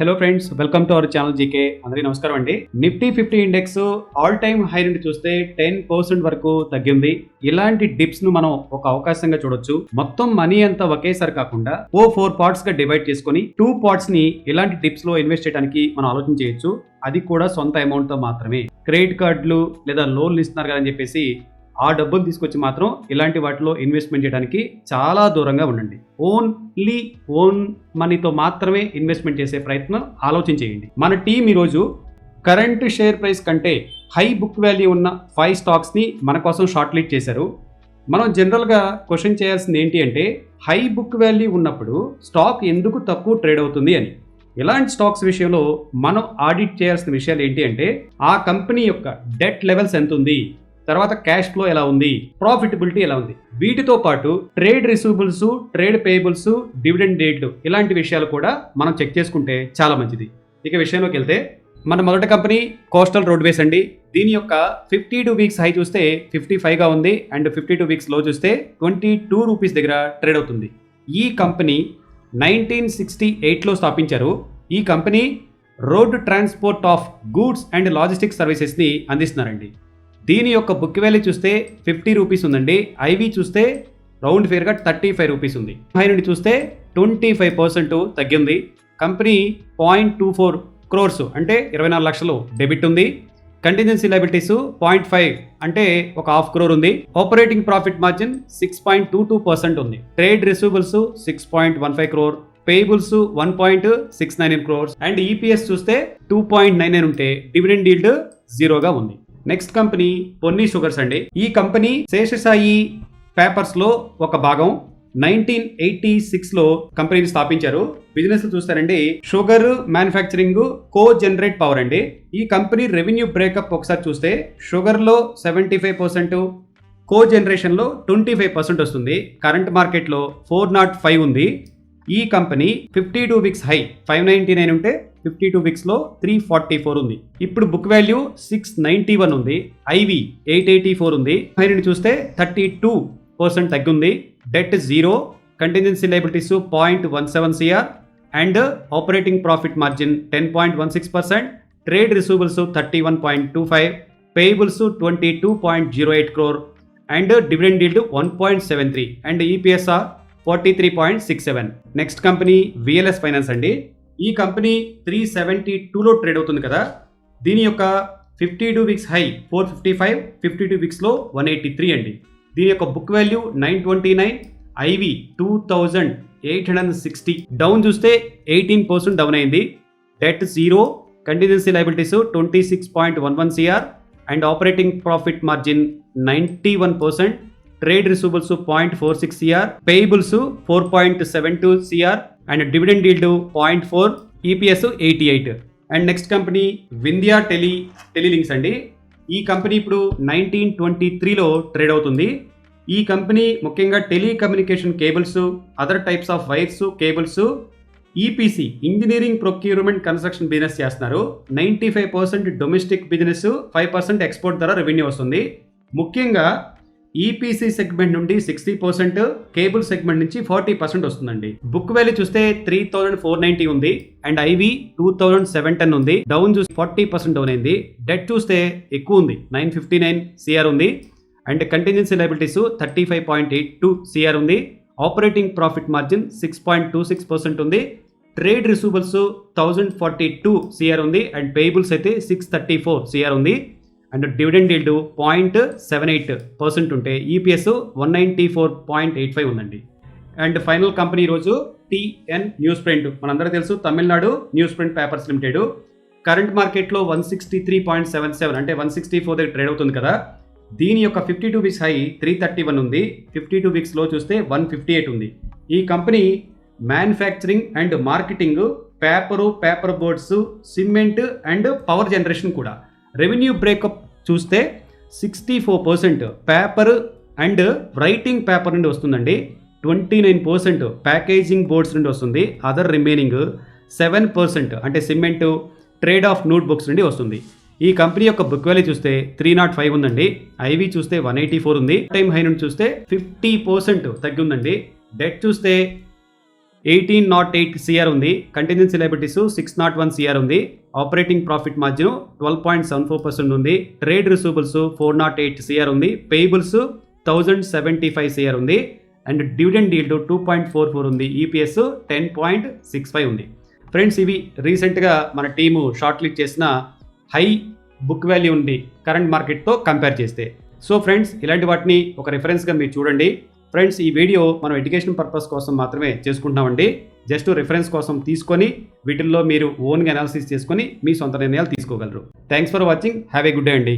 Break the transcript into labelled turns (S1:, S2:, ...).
S1: Hello friends welcome to our channel GK అందరికీ నమస్కారం అండి. Nifty fifty index all time high నుండి చూస్తే టెన్ పర్సెంట్ వరకు తగ్గింది. ఇలాంటి డిప్స్ను మనం ఒక అవకాశంగా చూడొచ్చు. మొత్తం మనీ అంతా ఒకేసారి కాకుండా ఓ ఫోర్ పార్ట్స్గా డివైడ్ చేసుకొని టూ పార్ట్స్ని ఇలాంటి డిప్స్లో ఇన్వెస్ట్ చేయడానికి మనం ఆలోచన చేయొచ్చు. అది కూడా సొంత అమౌంట్తో మాత్రమే. క్రెడిట్ కార్డులు లేదా లోన్లు ఇస్తున్నారు కదా అని చెప్పేసి ఆ డబ్బులు తీసుకొచ్చి మాత్రం ఇలాంటి వాటిలో ఇన్వెస్ట్మెంట్ చేయడానికి చాలా దూరంగా ఉండండి. ఓన్లీ ఓన్ మనీతో మాత్రమే ఇన్వెస్ట్మెంట్ చేసే ప్రయత్నం ఆలోచన చేయండి మన టీం ఈరోజు కరెంట్ షేర్ ప్రైస్ కంటే హై బుక్ వాల్యూ ఉన్న ఫైవ్ స్టాక్స్ని మన కోసం షార్ట్ లిస్ట్ చేశారు. మనం జనరల్గా క్వశ్చన్ చేయాల్సింది ఏంటి అంటే హై బుక్ వాల్యూ ఉన్నప్పుడు స్టాక్ ఎందుకు తక్కువ ట్రేడ్ అవుతుంది అని. ఇలాంటి స్టాక్స్ విషయంలో మనం ఆడిట్ చేయాల్సిన విషయాలు ఏంటి అంటే ఆ కంపెనీ యొక్క డెట్ లెవెల్స్ ఎంత ఉంది? తర్వాత క్యాష్ ఫ్లో ఎలా ఉంది? ప్రాఫిటబిలిటీ ఎలా ఉంది? వీటితో పాటు trade receivables trade payables dividend డేట్లు ఇలాంటి విషయాలు కూడా మనం చెక్ చేసుకుంటే చాలా మంచిది. ఇక విషయంలోకి వెళ్తే మన మొదటి కంపెనీ కోస్టల్ రోడ్వేస్ అండి. దీని యొక్క ఫిఫ్టీ టూ వీక్స్ హై చూస్తే ఫిఫ్టీ ఫైవ్గా ఉంది అండ్ ఫిఫ్టీ టూ వీక్స్లో చూస్తే ట్వంటీ టూ రూపీస్ దగ్గర ట్రేడ్ అవుతుంది. ఈ కంపెనీ నైన్టీన్ సిక్స్టీ ఎయిట్లో స్థాపించారు. ఈ company road transport of goods and logistics సర్వీసెస్ని అందిస్తున్నారండి. దీని యొక్క బుక్ వ్యాల్యూ చూస్తే ఫిఫ్టీ రూపీస్ ఉందండి. ఐవి చూస్తే రౌండ్ ఫేర్గా థర్టీ ఫైవ్ రూపీస్ ఉంది. హై నుండి చూస్తే ట్వంటీ ఫైవ్ పర్సెంట్ తగ్గింది. Company point two four crores అంటే ఇరవై నాలుగు లక్షలు డెబిట్ ఉంది. కంటిన్జెన్సీ లైబిలిటీస్ పాయింట్ ఫైవ్ అంటే ఒక హాఫ్ క్రోర్ ఉంది. Operating profit margin six point two two percent ఉంది. Trade receivables six point one five crore payables one point six nine crores and EPS చూస్తే టూ పాయింట్ నైన్ నైన్ ఉంటే dividend yield జీరోగా ఉంది. Next company పొన్నీ sugars అండి. ఈ company Seshasai పేపర్స్లో ఒక భాగం. నైన్టీన్ ఎయిటీ సిక్స్లో కంపెనీని స్థాపించారు. బిజినెస్ చూస్తారండి. Sugar manufacturing co generate power అండి. ఈ కంపెనీ రెవెన్యూ బ్రేకప్ ఒకసారి చూస్తే షుగర్లో సెవెంటీ ఫైవ్ పర్సెంట్ కో జనరేషన్లో ట్వంటీ ఫైవ్ పర్సెంట్ వస్తుంది. కరెంట్ మార్కెట్లో ఫోర్ నాట్ ఫైవ్ ఉంది. ఈ company fifty two weeks high five ninety nine ఉంటే ఫిఫ్టీ టూ వీక్స్లో త్రీ ఫార్టీ ఫోర్ ఉంది. ఇప్పుడు book value six ninety one ఉంది. ఐవి ఎయిట్ ఎయిటీ ఫోర్ ఉంది. హై చూస్తే థర్టీ టూ పర్సెంట్ తగ్గింది. Debt zero contingency liabilities point one seven CR and operating profit margin ten point one six percent trade receivables thirty one point two five payables twenty two point zero eight crore and dividend yield one point seven three and ఈపీఎస్ఆర్ forty three point six seven next company VLS finance అండి. ఈ company three seventy టూలో trade అవుతుంది కదా. దీని యొక్క fifty two weeks high four fifty five fifty two వీక్స్లో one eighty three అండి. దీని యొక్క book value nine twenty nine IV two thousand eight hundred sixty. Down చూస్తే ఎయిటీన్ పర్సెంట్ డౌన్ అయింది. Debt zero contingent liabilities twenty six point one one CR and operating profit margin ninety one percent. Trade receivables point four six CR payables four point seven two CR and dividend yield point four EPS eighty eight. And next company Vindhya tele Telelinks అండి. ఈ company ఇప్పుడు nineteen twenty త్రీలో trade అవుతుంది. ఈ company ముఖ్యంగా telecommunication cables other types of wires cables EPC engineering procurement construction business చేస్తున్నారు. Ninety five percent domestic business five percent export ద్వారా revenue వస్తుంది. ముఖ్యంగా ఈపీసీ సెగ్మెంట్ నుండి సిక్స్టీ పర్సెంట్ కేబుల్ సెగ్మెంట్ నుంచి ఫార్టీ పర్సెంట్ వస్తుందండి. బుక్ వాల్యూ చూస్తే three thousand four ninety ఉంది. And IV two thousand seven ten ఉంది. డౌన్ చూసి ఫార్టీ పర్సెంట్ డౌన్ అయింది. డెట్ చూస్తే ఎక్కువ ఉంది. నైన్ ఫిఫ్టీ నైన్ సిఆర్ ఉంది. And contingent liabilities thirty five point eight two CR ఉంది. Operating profit margin six point two six percent ఉంది. Trade receivables thousand forty two CR ఉంది. And payables అయితే six thirty four CR ఉంది. And dividend yield point seven eight percent ఉంటే EPS one ninety four point eight five ఉందండి. And final company ఈరోజు TN news print మనందరూ తెలుసు Tamil Nadu news print papers limited current మార్కెట్లో one sixty three point seven seven అంటే one sixty four దగ్గర trade అవుతుంది కదా. దీని యొక్క fifty two weeks high three thirty one ఉంది. ఫిఫ్టీ టూ వీక్స్లో చూస్తే వన్ ఫిఫ్టీ ఎయిట్ ఉంది. ఈ company manufacturing and marketing paper paper boards cement and power generation కూడా. రెవెన్యూ బ్రేకప్ చూస్తే sixty four percent paper and writing paper నుండి వస్తుందండి. Twenty nine percent packaging boards నుండి వస్తుంది. అదర్ రిమైనింగ్ సెవెన్ పర్సెంట్ అంటే cement trade of note books నుండి వస్తుంది. ఈ కంపెనీ యొక్క బుక్ వాల్యూ చూస్తే త్రీ నాట్ ఫైవ్ ఉందండి. ఐవి చూస్తే వన్ ఎయిటీ ఫోర్ ఉంది. టైం హై నుండి చూస్తే ఫిఫ్టీ పర్సెంట్ తగ్గి ఉందండి. డెట్ చూస్తే ఎయిటీన్ నాట్ ఎయిట్ సిఆర్ ఉంది. Contingent liabilities six nought one CR ఉంది. Operating profit margin twelve point seven four percent ఉంది. Trade receivables four nought eight CR ఉంది. Payables thousand seventy five CR ఉంది. And dividend yield two point four four ఉంది. EPS ten point six five ఉంది. Friends ఇవి రీసెంట్గా మన team short list చేసిన high book value ఉంది. కరెంట్ మార్కెట్తో కంపేర్ చేస్తే. సో ఫ్రెండ్స్ ఇలాంటి వాటిని ఒక రిఫరెన్స్గా మీరు చూడండి. ఫ్రెండ్స్ ఈ వీడియో మనం ఎడ్యుకేషన్ పర్పస్ కోసం మాత్రమే చేసుకుంటున్నామండి. జస్ట్ రిఫరెన్స్ కోసం తీసుకొని వీటిల్లో మీరు ఓన్గా అనాలిసిస్ చేసుకొని మీ సొంత నిర్ణయాలు తీసుకోగలరు. Thanks for watching have a good day అండి.